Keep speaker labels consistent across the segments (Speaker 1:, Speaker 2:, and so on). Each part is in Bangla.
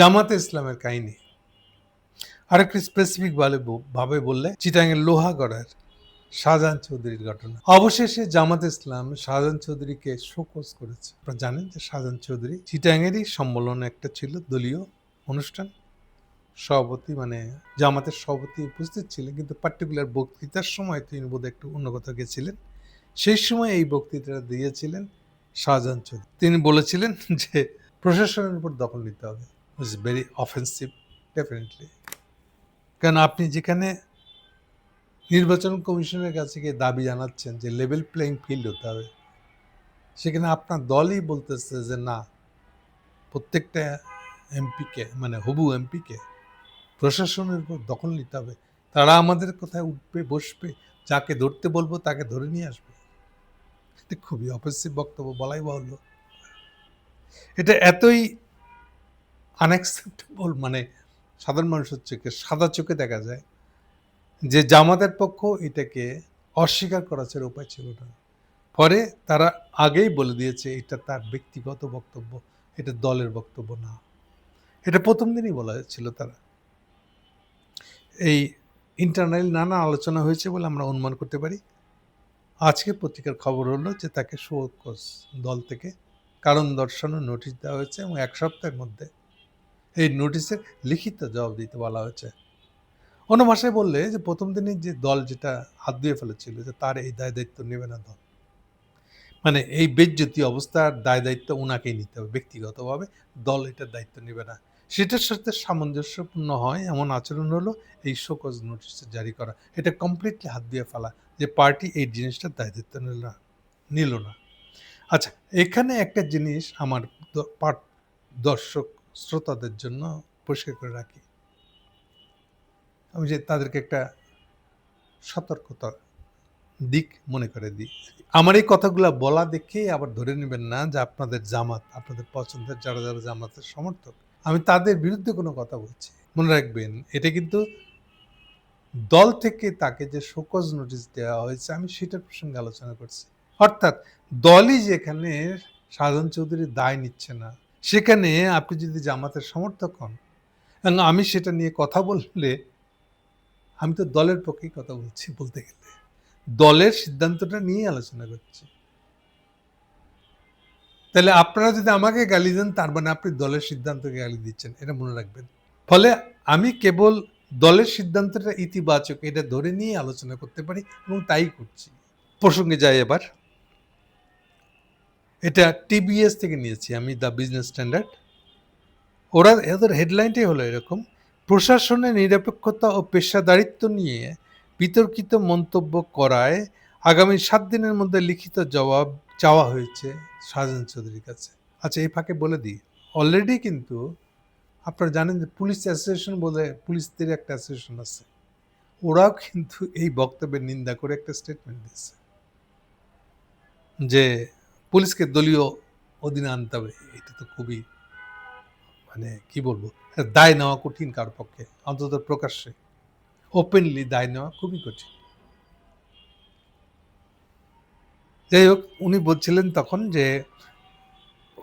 Speaker 1: জামাতে ইসলামের কাহিনী। আরেকটু স্পেসিফিক ভাবে বললে চিটাঙ্গের লোহাগড়ার শাহজাহান চৌধুরীর ঘটনা। অবশেষে জামাত ইসলাম শাহজাহান চৌধুরীকে শোকজ করেছে। আপনারা জানেন যে শাহজাহান চৌধুরী চিটাঙ্গেরই সম্মেলন একটা ছিল, দলীয় অনুষ্ঠান। সভাপতি মানে জামাতের সভাপতি উপস্থিত ছিলেন, কিন্তু পার্টিকুলার বক্তৃতার সময় তিনি বোধ একটু অন্য কোথাও গেছিলেন। সেই সময় এই বক্তৃতাটা দিয়েছিলেন শাহজাহান চৌধুরী। তিনি বলেছিলেন যে প্রশাসনের উপর দখল নিতে হবে। ইজ ভেরি অফেন্সিভ ডেফিনেটলি কারণ আপনি যেখানে নির্বাচন কমিশনের কাছে গিয়ে দাবি জানাচ্ছেন যে লেভেল প্লেইং ফিল্ড হতে হবে, সেখানে আপনার দলই বলতেছে যে না, প্রত্যেকটা এমপিকে মানে হবু এমপিকে প্রশাসনের উপর দখল নিতে হবে। তারা আমাদের কোথায় উঠবে, বসবে, যাকে ধরতে বলব তাকে ধরে নিয়ে আসবে। এটা খুবই অফেন্সিভ বক্তব্য, বলাই বাহুল্য। এটা এতই আনএক্সেপ্টেবল মানে সাধারণ মানুষের চোখে সাদা চোখে দেখা যায় যে জামাতের পক্ষ এটাকে অস্বীকার করার ছাড়া উপায় ছিল না। পরে তারা আগেই বলে দিয়েছে এটা তার ব্যক্তিগত বক্তব্য, এটা দলের বক্তব্য না। এটা প্রথম দিনই বলা হয়েছিল তারা। এই ইন্টারনাল নানা আলোচনা হয়েছে বলে আমরা অনুমান করতে পারি। আজকে পত্রিকার খবর হলো যে তাকে শোকজ দল থেকে কারণ দর্শানো নোটিশ দেওয়া হয়েছে এবং এক সপ্তাহের মধ্যে এই নোটিশের লিখিত জবাব দিতে বলা হয়েছে। অন্য ভাষায় বললে যে প্রথম দিনই যে দল যেটা হাত দিয়ে ফেলেছিল যে তার এই দায় দায়িত্ব নেবে না দল। মানে এই বেজ্জতি অবস্থার দায় দায়িত্ব ওনাকেই নিতে হবে, ব্যক্তিগতভাবে দল এটার দায়িত্ব নেবে না। সেটার সাথে সামঞ্জস্যপূর্ণ হয় এমন আচরণ হলো এই শোকজ নোটিশ জারি করা। এটা কমপ্লিটলি হাত দিয়ে ফেলা যে পার্টি এই জিনিসটার দায় দায়িত্ব নিল না নিল না। আচ্ছা এখানে একটা জিনিস আমার দর্শক শ্রোতাদের জন্য পরিষ্কার করে রাখি। আমি যে তাদেরকে একটা সতর্কতা দিক মনে করে দিই। আমার এই কথাগুলো বলা দেখেই আবার ধরে নেবেন না যে আপনাদের জামাত, আপনাদের পছন্দের যারা যারা জামাতের সমর্থক, আমি তাদের বিরুদ্ধে কোনো কথা বলছি। মনে রাখবেন, এটা কিন্তু দল থেকে তাকে যে শোকজ নোটিশ দেওয়া হয়েছে, আমি সেটার প্রসঙ্গে আলোচনা করছি। অর্থাৎ দলই যেখানে সাধন চৌধুরী দায় নিচ্ছে না সেখানে আপনি যদি জামাতের সমর্থক হন আমি সেটা নিয়ে কথা বললে আমি তো দলের পক্ষেই কথা বলছি বলতে গেলে। দলের সিদ্ধান্তটা নিয়ে আলোচনা করছি। তাহলে আপনারা যদি আমাকে গালি দেন, তার মানে আপনি দলের সিদ্ধান্তকে গালি দিচ্ছেন, এটা মনে রাখবেন। ফলে আমি কেবল দলের সিদ্ধান্তটা ইতিবাচক, এটা ধরে নিয়ে আলোচনা করতে পারি এবং তাই করছি। প্রসঙ্গে যাই এবার। এটা টিবিএস থেকে নিয়েছি আমি দ্য বিজনেস স্ট্যান্ডার্ড ওরা এদের হেডলাইনটাই হলো এরকম, প্রশাসনের নিরপেক্ষতা ও পেশাদারিত্ব নিয়ে বিতর্কিত মন্তব্য করায় আগামী সাত দিনের মধ্যে লিখিত জবাব চাওয়া হয়েছে শাহজাহান চৌধুরীর কাছে। আচ্ছা এই ফাঁকে বলে দিই অলরেডি কিন্তু আপনারা জানেন যে পুলিশ অ্যাসোসিয়েশন বলে পুলিশদের একটা অ্যাসোসিয়েশন আছে। ওরাও কিন্তু এই বক্তব্যের নিন্দা করে একটা স্টেটমেন্ট দিয়েছে। যে পুলিশকে দলীয় অধীনে আনতে হবে, এটা তো খুবই মানে কি বলব, দায় নেওয়া কঠিন কার পক্ষে, অন্তত প্রকাশ্যে। ওপেনলি দায় নেওয়া খুবই কঠিন। যাই হোক, উনি বলছিলেন তখন যে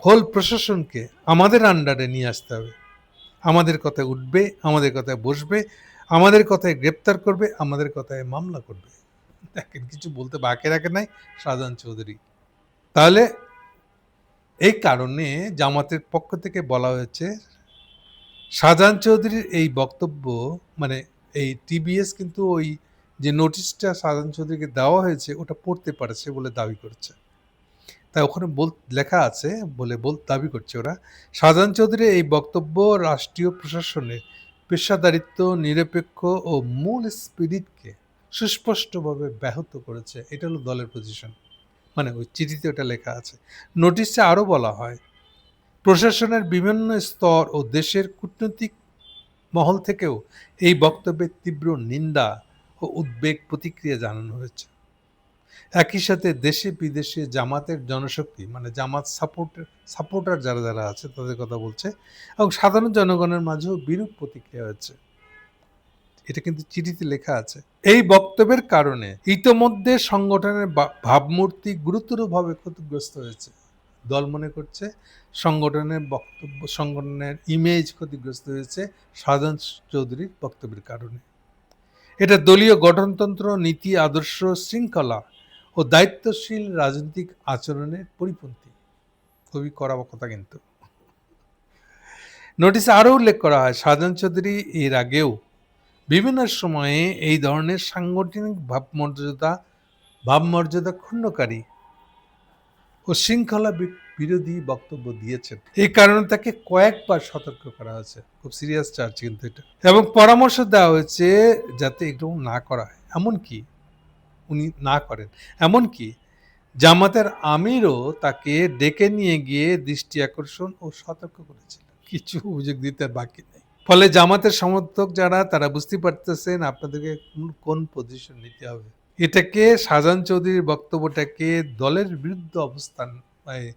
Speaker 1: হোল প্রশাসনকে আমাদের আন্ডারে নিয়ে আসতে হবে। আমাদের কথায় উঠবে, আমাদের কথায় বসবে, আমাদের কথায় গ্রেপ্তার করবে, আমাদের কথায় মামলা করবে। দেখেন, কিছু বলতে বাকি রাখে নাই, শাহজাহান চৌধুরী। তাহলে এই কারণে জামাতের পক্ষ থেকে বলা হয়েছে, শাহজাহান চৌধুরীর এই বক্তব্য মানে এই টিবিএস কিন্তু ওই যে নোটিশটা শাহজাহান চৌধুরীকে দেওয়া হয়েছে, ওটা পড়তে পারছে বলে দাবি করছে। তাই ওখানে বল, লেখা আছে বলে বল, দাবি করছে ওরা, শাহজাহান চৌধুরীর এই বক্তব্য রাষ্ট্রীয় প্রশাসনের পেশাদারিত্ব, নিরপেক্ষ ও মূল স্পিরিটকে সুস্পষ্টভাবে ব্যাহত করেছে। এটা হলো দলের পজিশন মানে ওই চিঠিতে ওটা লেখা আছে। নোটিশে আরও বলা হয়, প্রশাসনের বিভিন্ন স্তর ও দেশের কূটনৈতিক মহল থেকেও এই বক্তব্যের তীব্র নিন্দা ও উদ্বেগ প্রতিক্রিয়া জানানো হয়েছে। একই সাথে দেশে বিদেশে জামাতের জনশক্তি মানে জামাত সাপোর্টার সাপোর্টার যারা যারা আছে তাদের কথা বলছে এবং সাধারণ জনগণের মাঝেও বিরূপ প্রতিক্রিয়া হয়েছে। এটা কিন্তু চিঠিতে লেখা আছে। এই বক্তব্যের কারণে ইতোমধ্যে সংগঠনের ভাবমূর্তি গুরুতরভাবে ক্ষতিগ্রস্ত হয়েছে। দল মনে করছে সংগঠনের বক্তব্য, সংগঠনের ইমেজ ক্ষতিগ্রস্ত হয়েছে শাহজাহান চৌধুরীর বক্তব্যের কারণে। এটা দলীয় গঠনতন্ত্র, নীতি, আদর্শ, শৃঙ্খলা ও দায়িত্বশীল রাজনৈতিক আচরণের পরিপন্থী। খুবই কড়া কথা কিন্তু। নোটিশে আরও উল্লেখ করা হয় শাহজাহান চৌধুরী এর আগেও বিভিন্ন সময়ে এই ধরনের সাংগঠনিক ভাবমর্যাদা ভাবমর্যাদা ক্ষুণ্ণকারী ও শৃঙ্খলা বিরোধী বক্তব্য দিয়েছেন। এই কারণে তাকে কয়েকবার সতর্ক করা হয়েছে। খুব সিরিয়াস চার্জ কিন্তু এটা। এবং পরামর্শ দেওয়া হয়েছে যাতে এগুলো না করা হয়। এমনকি উনি না করেন। এমনকি জামাতের আমিরও তাকে ডেকে নিয়ে গিয়ে দৃষ্টি আকর্ষণ ও সতর্ক করেছিলেন। কিছু অভিযোগ দিতে বাকি নেই। ফলে জামাতের সমর্থক যারা, তারা বুঝতে পারতেছেন আপনাদেরকে কোন- পজিশন নিতে হবে। এটাকে শাহজাহান চৌধুরীর বক্তব্যটাকে দলের বিরুদ্ধে অবস্থান এই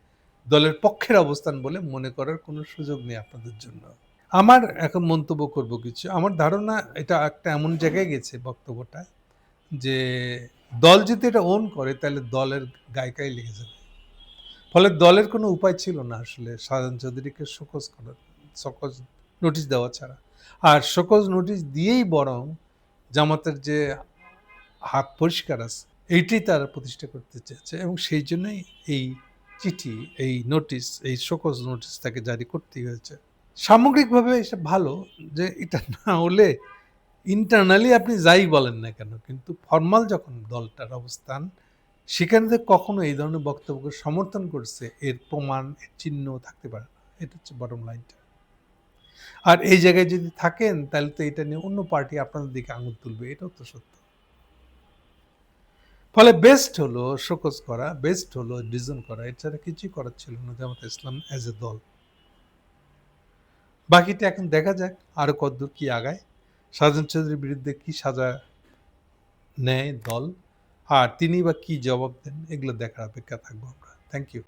Speaker 1: দলের পক্ষের অবস্থান বলে মনে করার কোনো সুযোগ নেই আপনাদের জন্য। আমার এখন মন্তব্য করব কিছু। আমার ধারণা এটা একটা এমন জায়গায় গেছে বক্তব্যটা যে দল যদি এটা ওন করে, তাহলে দলের গায়িকায় লেগে যাবে। ফলে দলের কোনো উপায় ছিল না আসলে শাহজাহান চৌধুরীকে শোকজ করার, শোকজ নোটিশ দেওয়া ছাড়া। আর শোকজ নোটিশ দিয়েই বরং জামাতের যে হাত পরিষ্কার আছে এইটাই তারা প্রতিষ্ঠা করতে চেয়েছে এবং সেই জন্যই এই চিঠি, এই নোটিশ এই শোকজ নোটিশ তাকে জারি করতেই হয়েছে। সামগ্রিকভাবে এটা ভালো যে এটা না হলে ইন্টারনালি আপনি যাই বলেন না কেন, কিন্তু ফর্মাল যখন দলটার অবস্থান, সেখানে কখনো এই ধরনের বক্তব্যকে সমর্থন করছে, এর প্রমাণ, এর চিহ্ন থাকতে পারে না। এটা হচ্ছে বটম লাইনটা আর এই জায়গায় যদি থাকেন, তাহলে তো এটা নিয়ে অন্য পার্টি আপনাদের দিকে আঙুল তুলবে, এটাও তো সত্য। ফলে বেস্ট হলো শোকজ করা বেস্ট হলো ডিজন করা এছাড়া কিছুই করার ছিল না জামাত ইসলাম অ্যাজ এ দল। বাকিটা এখন দেখা যাক, আরও কতদূর কি আগায়। শাহজাহান চৌধুরীর বিরুদ্ধে কি সাজা নেয় দল? আর তিনি বা কি জবাব দেন, এগুলো দেখার অপেক্ষা থাকব আমরা। Thank you